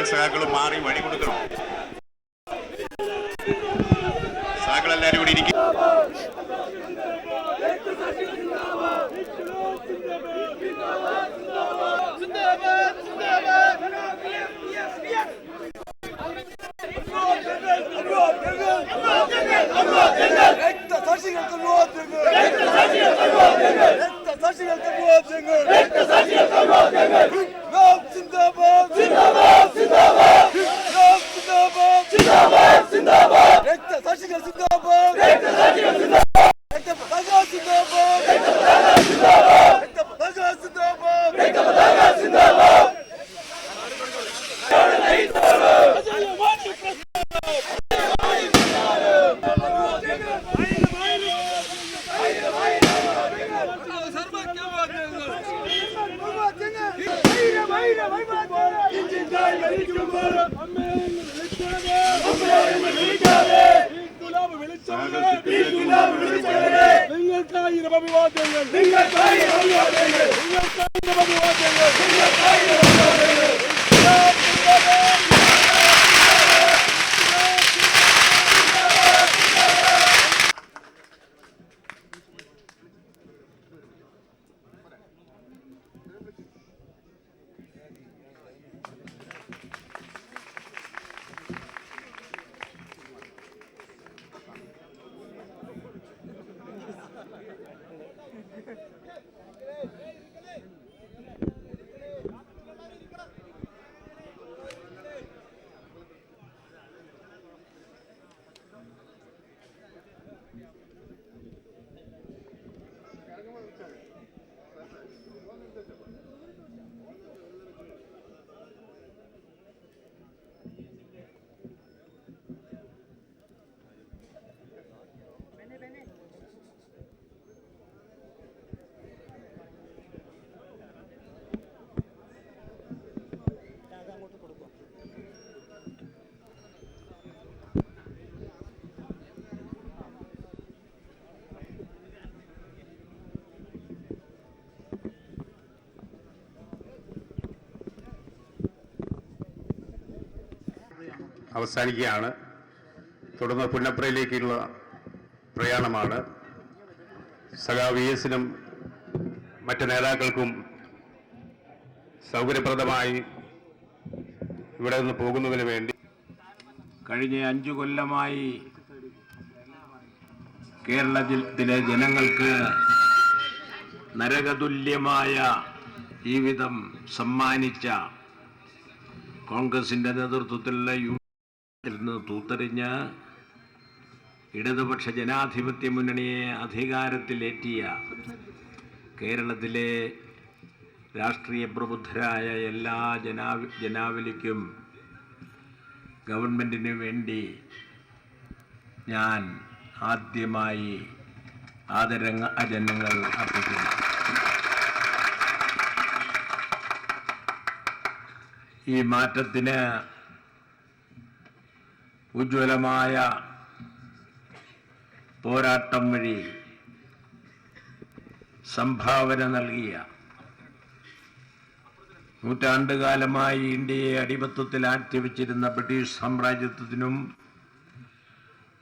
Defence காக்களும் மாறி வழி கொடுக்குறோம். അഭിവാദ്യങ്ങൾ അവസാനിക്കുകയാണ്. തുടർന്ന് പുന്നപ്രയിലേക്കുള്ള പ്രയാണമാണ്. സഖാ വി എസിനും മറ്റ് നേതാക്കൾക്കും സൗകര്യപ്രദമായി ഇവിടെ നിന്ന് പോകുന്നതിന് വേണ്ടി കഴിഞ്ഞ അഞ്ചു കൊല്ലമായി കേരളത്തിലെ ജനങ്ങൾക്ക് നരകതുല്യമായ ജീവിതം സമ്മാനിച്ച കോൺഗ്രസിന്റെ നേതൃത്വത്തിലുള്ള യു നിന്ന് തൂത്തെറിഞ്ഞ് ഇടതുപക്ഷ ജനാധിപത്യ മുന്നണിയെ അധികാരത്തിലേറ്റിയ കേരളത്തിലെ രാഷ്ട്രീയ പ്രബുദ്ധരായ എല്ലാ ജനാവി ജനാവലിക്കും ഗവൺമെന്റിന് വേണ്ടി ഞാൻ ആദ്യമായി ആദരങ്ങ അജനങ്ങൾ അർപ്പിക്കുന്നു. ഈ മാറ്റത്തിന് ഉജ്ജ്വലമായ പോരാട്ടം വഴി സംഭാവന നൽകിയ നൂറ്റാണ്ടുകാലമായി ഇന്ത്യയെ അടിമത്വത്തിൽ ആക്ഷേപിച്ചിരുന്ന ബ്രിട്ടീഷ് സാമ്രാജ്യത്വത്തിനും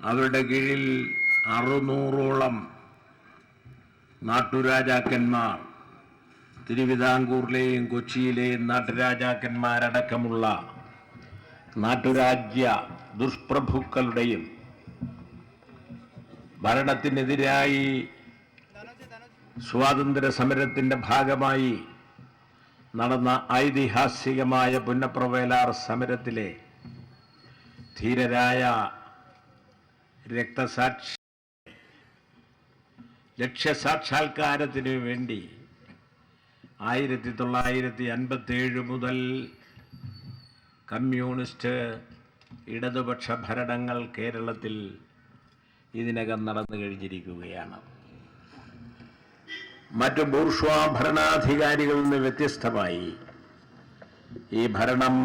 അവരുടെ കീഴിൽ അറുന്നൂറോളം നാട്ടുരാജാക്കന്മാർ തിരുവിതാംകൂറിലെയും കൊച്ചിയിലെയും നാട്ടുരാജാക്കന്മാരടക്കമുള്ള നാട്ടുരാജ്യ ദുഷ്പ്രഭുക്കളുടെയും ഭരണത്തിനെതിരായി സ്വാതന്ത്ര്യ സമരത്തിന്റെ ഭാഗമായി നടന്ന ഐതിഹാസികമായ പുന്നപ്രവേലാർ സമരത്തിലെ ധീരരായ രക്തസാക്ഷി ലക്ഷ്യസാക്ഷാത്കാരത്തിന് വേണ്ടി ആയിരത്തി തൊള്ളായിരത്തി അൻപത്തി ഏഴ് മുതൽ കമ്മ്യൂണിസ്റ്റ് ഇടതുപക്ഷ ഭരണങ്ങൾ കേരളത്തിൽ ഇതിനകം നടന്നു കഴിഞ്ഞിരിക്കുകയാണ്. മറ്റു ബൂർഷ്വാ ഭരണാധികാരികളിൽ നിന്ന് വ്യത്യസ്തമായി ഈ ഭരണം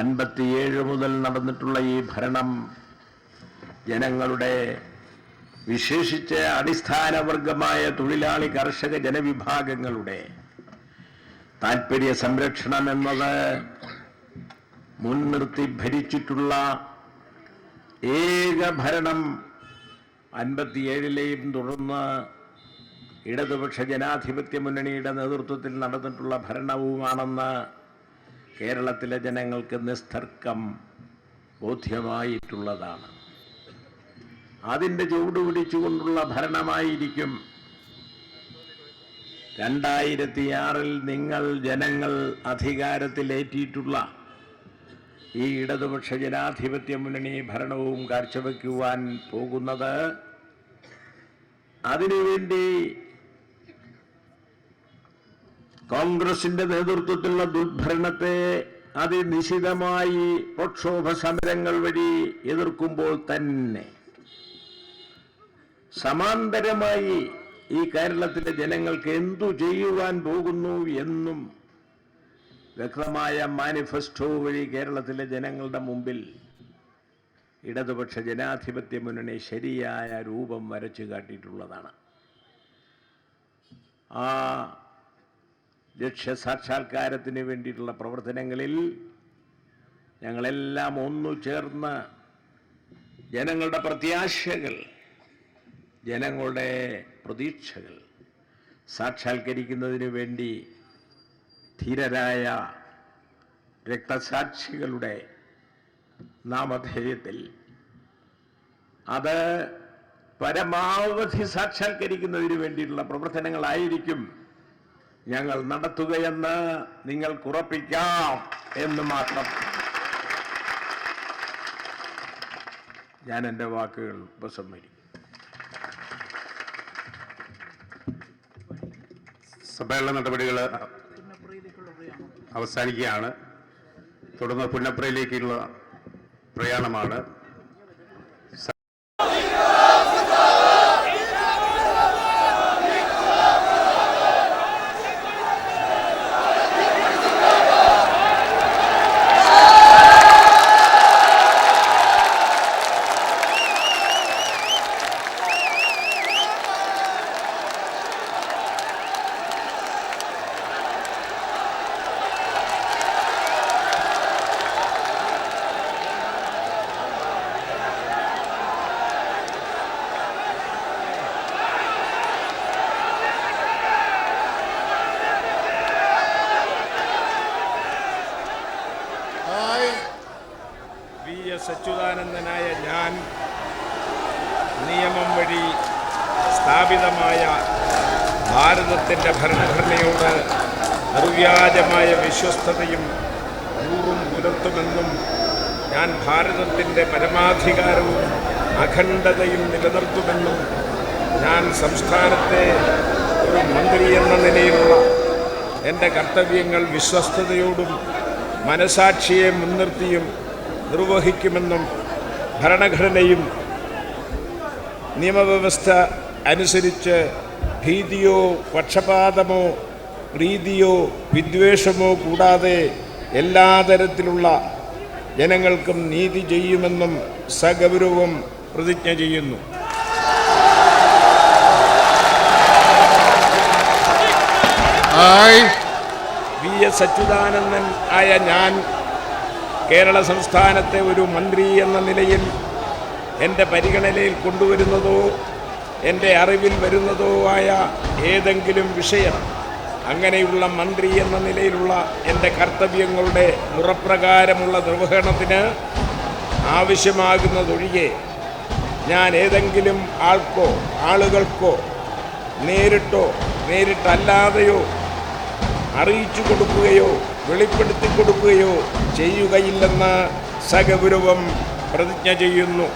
അൻപത്തിയേഴ് മുതൽ നടന്നിട്ടുള്ള ഈ ഭരണം ജനങ്ങളുടെ വിശേഷിച്ച് അടിസ്ഥാനവർഗമായ തൊഴിലാളി കർഷക ജനവിഭാഗങ്ങളുടെ താൽപ്പര്യ സംരക്ഷണം എന്നത് മുൻനിർത്തി ഭരിച്ചിട്ടുള്ള ഏക ഭരണം അൻപത്തിയേഴിലെയും തുടർന്ന് ഇടതുപക്ഷ ജനാധിപത്യ മുന്നണിയുടെ നേതൃത്വത്തിൽ നടന്നിട്ടുള്ള ഭരണവുമാണെന്ന് കേരളത്തിലെ ജനങ്ങൾക്ക് നിസ്തർക്കം ബോധ്യമായിട്ടുള്ളതാണ്. അതിന്റെ ചൂടുപിടിച്ചുകൊണ്ടുള്ള ഭരണമായിരിക്കും. രണ്ടായിരത്തിയാറിൽ നിങ്ങൾ ജനങ്ങൾ അധികാരത്തിലേറ്റിയിട്ടുള്ള ഈ ഇടതുപക്ഷ ജനാധിപത്യ മുന്നണി ഭരണവും കാഴ്ചവെക്കുവാൻ പോകുന്നത് അതിനുവേണ്ടി കോൺഗ്രസിന്റെ നേതൃത്വത്തിലുള്ള ദുർഭരണത്തെ അതിനിശിതമായി പ്രക്ഷോഭ സമരങ്ങൾ വഴി എതിർക്കുമ്പോൾ തന്നെ സമാന്തരമായി ഈ കേരളത്തിലെ ജനങ്ങൾക്ക് എന്തു ചെയ്യുവാൻ പോകുന്നു എന്നും വ്യക്തമായ മാനിഫെസ്റ്റോ വഴി കേരളത്തിലെ ജനങ്ങളുടെ മുമ്പിൽ ഇടതുപക്ഷ ജനാധിപത്യ മുന്നണി ശരിയായ രൂപം വരച്ചു കാട്ടിയിട്ടുള്ളതാണ്. ആ ലക്ഷ്യസാക്ഷാത്കാരത്തിന് വേണ്ടിയിട്ടുള്ള പ്രവർത്തനങ്ങളിൽ ഞങ്ങളെല്ലാം ഒന്നു ചേർന്ന് ജനങ്ങളുടെ പ്രത്യാശകൾ ജനങ്ങളുടെ പ്രതീക്ഷകൾ സാക്ഷാത്കരിക്കുന്നതിന് വേണ്ടി ധീരരായ രക്തസാക്ഷികളുടെ നാമധേയത്തിൽ അത് പരമാവധി സാക്ഷാത്കരിക്കുന്നതിന് വേണ്ടിയിട്ടുള്ള പ്രവർത്തനങ്ങളായിരിക്കും ഞങ്ങൾ നടത്തുകയെന്ന് നിങ്ങൾക്കുറപ്പിക്കാം എന്ന് മാത്രം. ഞാൻ എന്റെ വാക്കുകൾ ഉപസംഹരിക്കും. സമ്മേളന നടപടികൾ അവസാനിക്കുകയാണ്. തുടർന്ന് പുന്നപ്രയിലേക്കുള്ള പ്രയാണമാണ്. വി എസ് അച്യുതാനന്ദനായ ഞാൻ നിയമം വഴി സ്ഥാപിതമായ ഭാരതത്തിന്റെ ഭരണഘടനയോട് നിർവ്യാജമായ വിശ്വസ്തതയും ഊറും പുലർത്തുമെന്നും ഞാൻ ഭാരതത്തിന്റെ പരമാധികാരവും അഖണ്ഡതയും നിലനിർത്തുമെന്നും ഞാൻ സംസ്ഥാനത്തെ ഒരു മന്ത്രി എന്ന നിലയിലുള്ള എന്റെ കർത്തവ്യങ്ങൾ വിശ്വസ്തയോടും മനസാക്ഷിയെ മുൻനിർത്തിയും നിർവഹിക്കുമെന്നും ഭരണഘടനയും നിയമവ്യവസ്ഥ അനുസരിച്ച് ഭീതിയോ പക്ഷപാതമോ പ്രീതിയോ വിദ്വേഷമോ കൂടാതെ എല്ലാ തരത്തിലുള്ള ജനങ്ങൾക്കും നീതി ചെയ്യുമെന്നും സഗൗരവം പ്രതിജ്ഞ ചെയ്യുന്നു. വി. എസ്. അച്യുതാനന്ദൻ ആയ ഞാൻ കേരള സംസ്ഥാനത്തെ ഒരു മന്ത്രി എന്ന നിലയിൽ എന്റെ പരിഗണനയിൽ കൊണ്ടുവരുന്നതോ എന്റെ അറിവിൽ വരുന്നതോ ആയ ഏതെങ്കിലും വിഷയം അങ്ങനെയുള്ള മന്ത്രി എന്ന നിലയിലുള്ള എന്റെ കർത്തവ്യങ്ങളുടെ മുറപ്രകാരമുള്ള നിർവഹണത്തിന് ആവശ്യമാകുന്നതൊഴികെ ഞാൻ ഏതെങ്കിലും ആൾക്കോ ആളുകൾക്കോ നേരിട്ടോ നേരിട്ടല്ലാതെയോ അറിയിച്ചു കൊടുക്കുകയോ വെളിപ്പെടുത്തി കൊടുക്കുകയോ ചെയ്യുകയില്ലെന്ന് സഗൗരവം പ്രതിജ്ഞ ചെയ്യുന്നു.